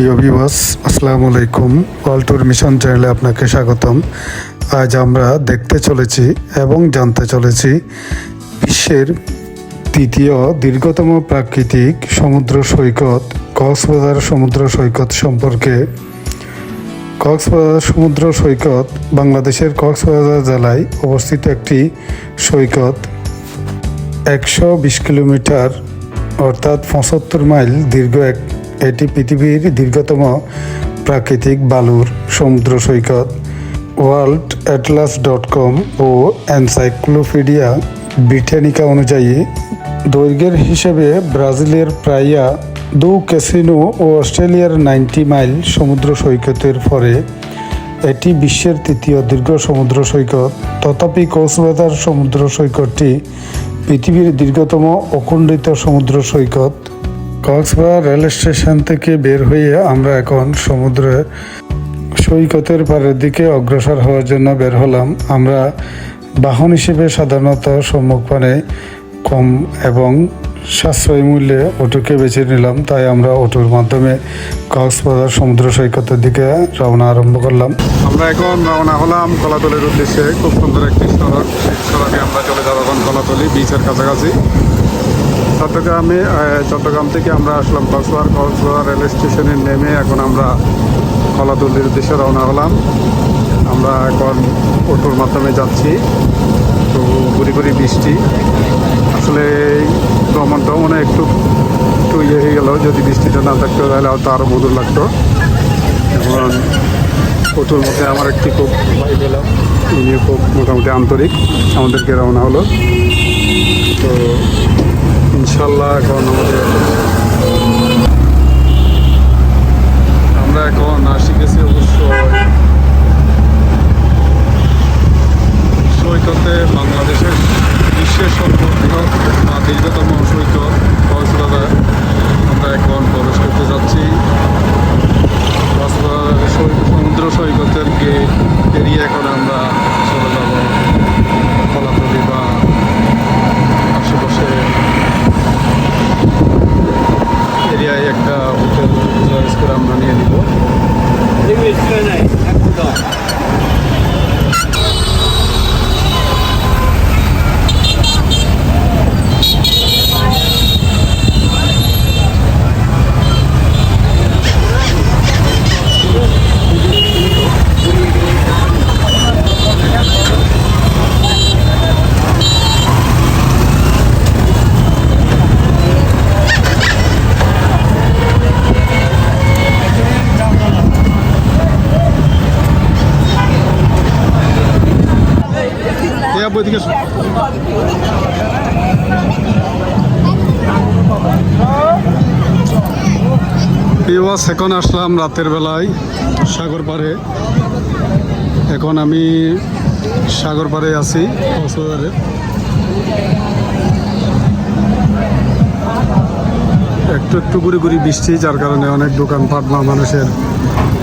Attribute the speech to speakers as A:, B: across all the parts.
A: প্রিয় বিবাস আসসালামু আলাইকুম। ওয়ালটুর মিশন চ্যানেলে আপনাকে স্বাগতম। আজ আমরা দেখতে চলেছি এবং জানতে চলেছি বিশ্বের তৃতীয় দীর্ঘতম প্রাকৃতিক সমুদ্র সৈকত, কক্সবাজার সমুদ্র সৈকত সম্পর্কে। কক্সবাজার সমুদ্র সৈকত বাংলাদেশের কক্সবাজার জেলায় অবস্থিত একটি সৈকত। একশো বিশ কিলোমিটার, অর্থাৎ পঁচাত্তর মাইল দীর্ঘ এক এটি পৃথিবীর দীর্ঘতম প্রাকৃতিক বালুর সমুদ্র সৈকত। ওয়ার্ল্ড অ্যাটলাস ডট কম ও এনসাইক্লোপিডিয়া ব্রিটানিকা অনুযায়ী দৈর্ঘ্যের হিসেবে ব্রাজিলের প্রায়া দু ক্যাসিনো ও অস্ট্রেলিয়ার নাইনটি মাইল সমুদ্র সৈকতের পরে এটি বিশ্বের তৃতীয় দীর্ঘ সমুদ্র সৈকত। তথাপি কক্সবাজার সমুদ্র সৈকতটি পৃথিবীর দীর্ঘতম অখণ্ডিত সমুদ্র সৈকত। কক্সবাজার রেল স্টেশন থেকে বের হয়ে আমরা এখন সমুদ্রে সৈকতের পাড়ের দিকে অগ্রসর হওয়ার জন্য বের হলাম। আমরা বাহন হিসেবে সাধারণত সম্মুখপানে কম এবং সাশ্রয়ী মূল্যে অটোকে বেছে নিলাম, তাই আমরা অটোর মাধ্যমে কক্সবাজার সমুদ্র সৈকতের দিকে রওনা আরম্ভ করলাম।
B: আমরা এখন রওনা হলাম কলাতলির উদ্দেশ্যে। খুব সুন্দর একটি সড়ক সড়কে আমরা চলে যাব এখন কলাতলি বিচের কাছাকাছি। চট্টগ্রামে চট্টগ্রাম থেকে আমরা আসলাম কক্সবাজার। কক্সবাজার রেল স্টেশনে নেমে এখন আমরা কলাতলির উদ্দেশ্যে রওনা হলাম। আমরা এখন অটোর মাধ্যমে যাচ্ছি। তো গুড়ি গুড়ি বৃষ্টি। আসলে এই ভ্রমণটাও মনে একটু একটু ইয়ে হয়ে গেল। যদি বৃষ্টিটা না থাকতো, তাহলে হয়তো আরও মধুর লাগতো। এখন অটোর মধ্যে আমার একটি খুব ইনিও খুব মোটামুটি আন্তরিক। আমাদেরকে রওনা হলো। তো ইনশাল্লাহ এখন আমাদের আমরা এখন আসি গেছি অবশ্য সৈকতে বাংলাদেশের বিশ্বের সর্ববৃহৎ বা দীর্ঘতম সৈকত কক্সবাজার আমরা এখন প্রবেশ করতে যাচ্ছি। সমুদ্র সৈকতের গেট পেরিয়ে এখন আমরা চলে যাব কলাতলি বা এরিয়ায় একটা হোটেল চয়েস করে আমরা নিয়ে নিব। এখন আসলাম রাতের বেলায় সাগর পাড়ে। এখন আমি সাগর পাড়ে আছি কক্সবাজারে। একটু একটু ঘুরি ঘুরি বৃষ্টি, যার কারণে অনেক দোকানপাট বা মানুষের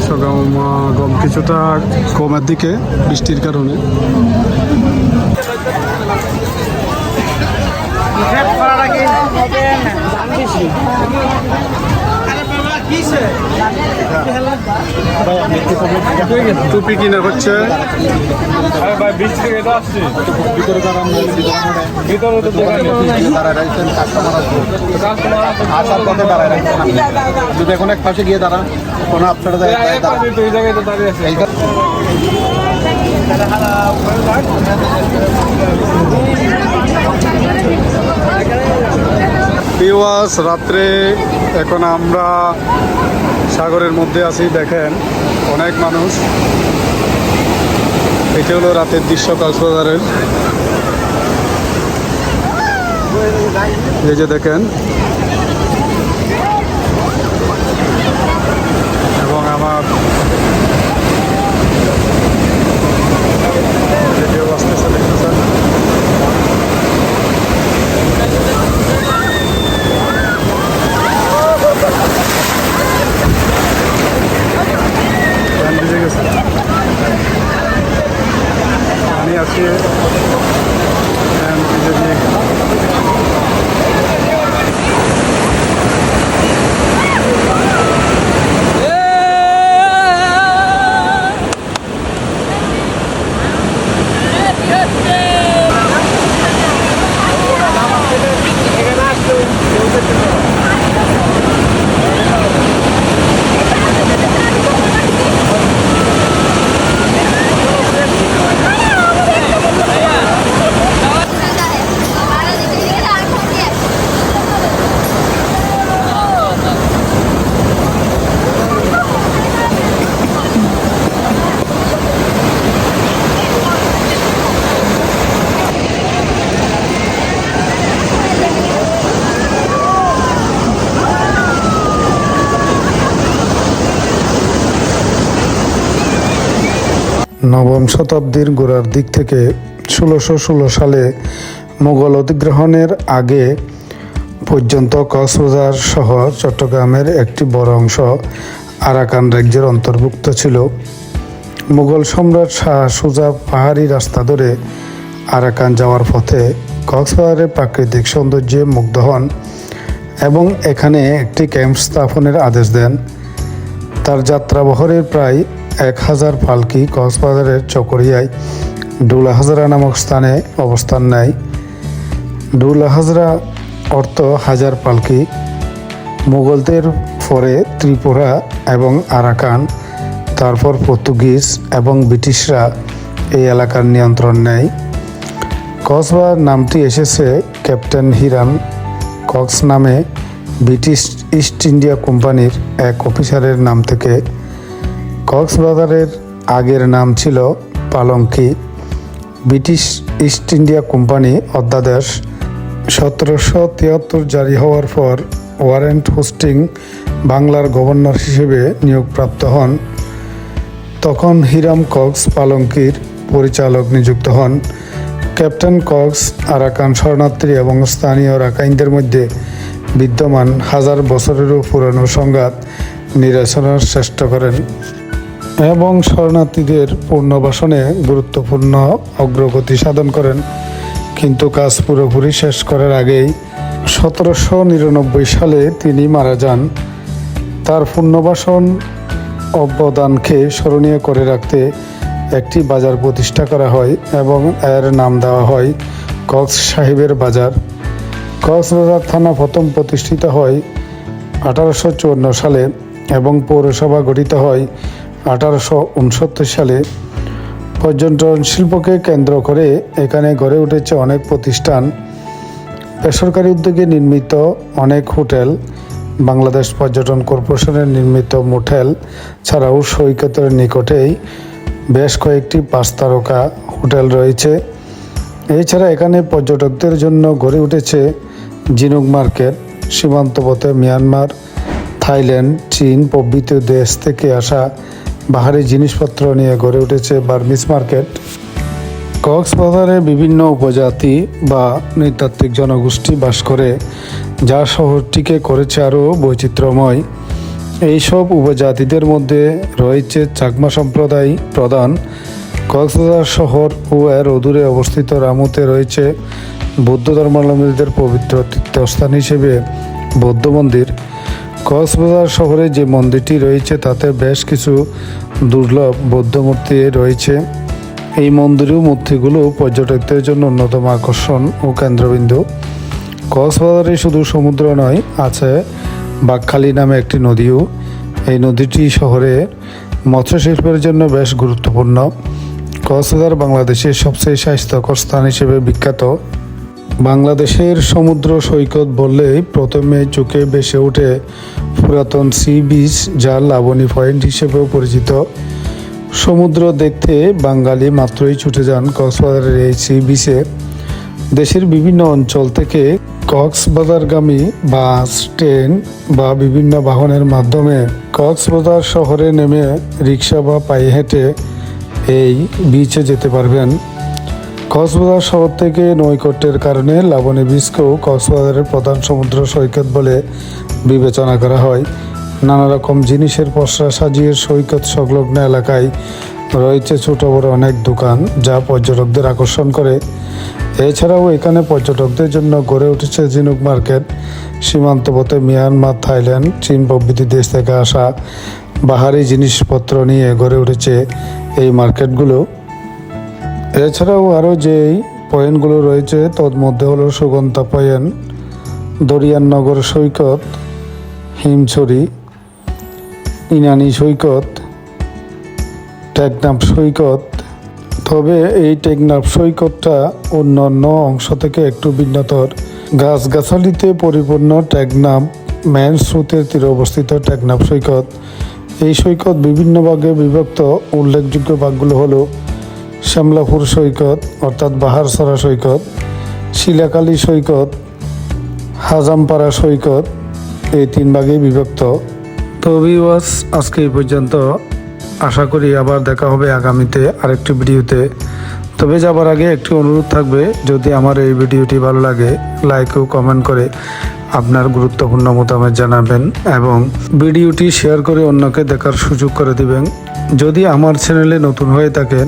B: সমাগম কিছুটা কমের দিকে বৃষ্টির কারণে। টুপি কিনে হচ্ছে।
C: আরে ভাই বীজ থেকে এটা আসছে। ভিতরে দোকান
D: আসার পথে দাঁড়ায় যদি এখন এক পাশে গিয়ে দাঁড়ান কোনো আপনারা এই
B: পিওয়াস রাত্রে এখন আমরা সাগরের মধ্যে আছি, দেখেন, অনেক মানুষ। এটা হলো রাতের দৃশ্য কক্সবাজারের। এই যে দেখেন
A: নবম শতাব্দীর গোড়ার দিক থেকে ষোলোশো ষোলো সালে মোগল অধিগ্রহণের আগে পর্যন্ত কক্সবাজার শহর চট্টগ্রামের একটি বড় অংশ আরাকান রাজ্যের অন্তর্ভুক্ত ছিল। মুঘল সম্রাট শাহ সুজা পাহাড়ি রাস্তা ধরে আরাকান যাওয়ার পথে কক্সবাজারের প্রাকৃতিক সৌন্দর্যে মুগ্ধ হন এবং এখানে একটি ক্যাম্প স্থাপনের আদেশ দেন। তার যাত্রাবহরের প্রায় এক হাজার পালকি কক্সবাজারের চকরিয়ায় ডুলা হাজরা নামক স্থানে অবস্থান নেয়। ডুলা হাজরা অর্থ হাজার পালকি। মুঘলদের পরে ত্রিপুরা এবং আরাকান, তারপর পর্তুগিজ এবং ব্রিটিশরা এই এলাকার নিয়ন্ত্রণ নেয়। কক্সবাজার নামটি এসেছে ক্যাপ্টেন হিরান কক্স নামে ব্রিটিশ ইস্ট ইন্ডিয়া কোম্পানির এক অফিসারের নাম থেকে। কক্সবাজারের আগের নাম ছিল Palongki. British East India Company অধ্যাদেশ সতেরোশো তিয়াত্তর জারি হওয়ার পর ওয়ারেন্ট হোস্টিং বাংলার গভর্নর হিসেবে নিয়োগপ্রাপ্ত হন। তখন হিরাম কক্স পালঙ্কির পরিচালক নিযুক্ত হন। ক্যাপ্টেন কক্স আরাকান শরণার্থী এবং স্থানীয় রাখাইনদের মধ্যে বিদ্যমান হাজার বছরেরও পুরনো সংঘাত নিরসনের চেষ্টা করেন। এবং শরণার্থীদের পুনর্বাসনে গুরুত্বপূর্ণ অগ্রগতি সাধন করেন। কিন্তু কাজ পুরোপুরি শেষ করার আগেই সতেরোশো নিরানব্বই সালে তিনি মারা যান। তার পুনর্বাসন অবদানকে স্মরণীয় করে রাখতে একটি বাজার প্রতিষ্ঠা করা হয় এবং এর নাম দেওয়া হয় কক্স সাহেবের বাজার। কক্সবাজার থানা প্রথম প্রতিষ্ঠিত হয় আঠারোশো চুয়ান্ন সালে এবং পৌরসভা গঠিত হয় আঠারোশো উনসত্তর সালে পর্যটন শিল্পকে কেন্দ্র করে এখানে গড়ে উঠেছে অনেক প্রতিষ্ঠান। বেসরকারি উদ্যোগে নির্মিত অনেক হোটেল, বাংলাদেশ পর্যটন কর্পোরেশনের নির্মিত মোটেল ছাড়াও সৈকতের নিকটেই বেশ কয়েকটি পাঁচ তারকা হোটেল রয়েছে। এছাড়া এখানে পর্যটকদের জন্য গড়ে উঠেছে জিনুক মার্কেট, সীমান্তপথে মিয়ানমার, থাইল্যান্ড, চীন প্রভৃতি দেশ থেকে আসা বাহারি জিনিসপত্র নিয়ে গড়ে উঠেছে বার্মিস মার্কেট। কক্সবাজারে বিভিন্ন উপজাতি বা নৃতাত্ত্বিক জনগোষ্ঠী বাস করে, যা শহরটিকে করেছে আরও বৈচিত্র্যময়। এইসব উপজাতিদের মধ্যে রয়েছে চাকমা সম্প্রদায় প্রধান। কক্সবাজার শহর ও এর অদূরে অবস্থিত রামুতে রয়েছে বৌদ্ধ ধর্মাবলম্বীদের পবিত্র তীর্থস্থান হিসেবে বৌদ্ধ মন্দির। কক্সবাজার শহরে যে মন্দিরটি রয়েছে, তাতে বেশ কিছু দুর্লভ বৌদ্ধ মূর্তি রয়েছে। এই মন্দির ও মূর্তিগুলো পর্যটকদের জন্য অন্যতম আকর্ষণ ও কেন্দ্রবিন্দু। কক্সবাজারে শুধু সমুদ্র নয়, আছে বাকখালী নামে একটি নদীও। এই নদীটি শহরে মৎস্য শিল্পের জন্য বেশ গুরুত্বপূর্ণ। কক্সবাজার বাংলাদেশের সবচেয়ে স্বাস্থ্যকর স্থান হিসেবে বিখ্যাত। বাংলাদেশের সমুদ্র সৈকত বললেই প্রথমে চোখে ভেসে ওঠে পুরাতন সি বিচ যা লাবণী পয়েন্ট হিসেবেও পরিচিত। সমুদ্র দেখতে বাঙালি মাত্রই ছুটে যান কক্সবাজারের এই সি বিচে। দেশের বিভিন্ন অঞ্চল থেকে কক্সবাজারগামী বাস, ট্রেন বা বিভিন্ন বাহনের মাধ্যমে কক্সবাজার শহরে নেমে রিক্সা বা পায়ে হেঁটে এই বিচে যেতে পারবেন। কক্সবাজার শহর থেকে নৈকট্যের কারণে লাবণী বীজকেও কক্সবাজারের প্রধান সমুদ্র সৈকত বলে বিবেচনা করা হয়। নানা রকম জিনিসের পসরা সাজিয়ে সৈকত সংলগ্ন এলাকায় রয়েছে ছোট বড় অনেক দোকান, যা পর্যটকদের আকর্ষণ করে। এছাড়াও এখানে পর্যটকদের জন্য গড়ে উঠেছে ঝিনুক মার্কেট সীমান্তপথে মিয়ানমার, থাইল্যান্ড, চীন প্রভৃতি দেশ থেকে আসা বাহারি জিনিসপত্র নিয়ে গড়ে উঠেছে এই মার্কেটগুলো। এছাড়াও আরও যেই পয়েন্টগুলো রয়েছে তন্মধ্যে হলো সুগন্ধা পয়েন্ট দরিয়াননগর সৈকত, হিমছড়ি, ইনানি সৈকত, টেকনাফ সৈকত। তবে এই টেকনাফ সৈকতটা অন্যান্য অংশ থেকে একটু ভিন্নতর। গাছগাছালিতে পরিপূর্ণ টেকনাফ ম্যান স্রোতের তীরে অবস্থিত টেকনাফ সৈকত। এই সৈকত বিভিন্ন ভাগে বিভক্ত। উল্লেখযোগ্য ভাগগুলো হলো শ্যামলাপুর সৈকত, অর্থাৎ বাহারসরা সৈকত, শিলাকালী সৈকত, হাজামপাড়া সৈকত, এই তিন ভাগে বিভক্ত। তো ভিউয়ার্স আজকে এই পর্যন্ত। আশা করি আবার দেখা হবে আগামীতে আরেকটি ভিডিওতে। তবে যাবার আগে একটি অনুরোধ থাকবে, যদি আমার এই ভিডিওটি ভালো লাগে লাইক ও কমেন্ট করে। আপনার গুরুত্বপূর্ণ মতামত জানাবেন এবং ভিডিওটি শেয়ার করে অন্যকে দেখার সুযোগ করে দিবেন। যদি আমার চ্যানেলে নতুন হয়ে থাকেন,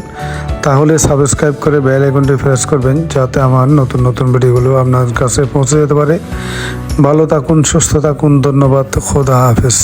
A: তাহলে সাবস্ক্রাইব করে বেল আইকনটি প্রেস করবেন যাতে আমার নতুন নতুন ভিডিওগুলো আপনার কাছে পৌঁছে যেতে পারে। ভালো থাকুন, সুস্থ থাকুন, ধন্যবাদ, খোদা হাফেজ।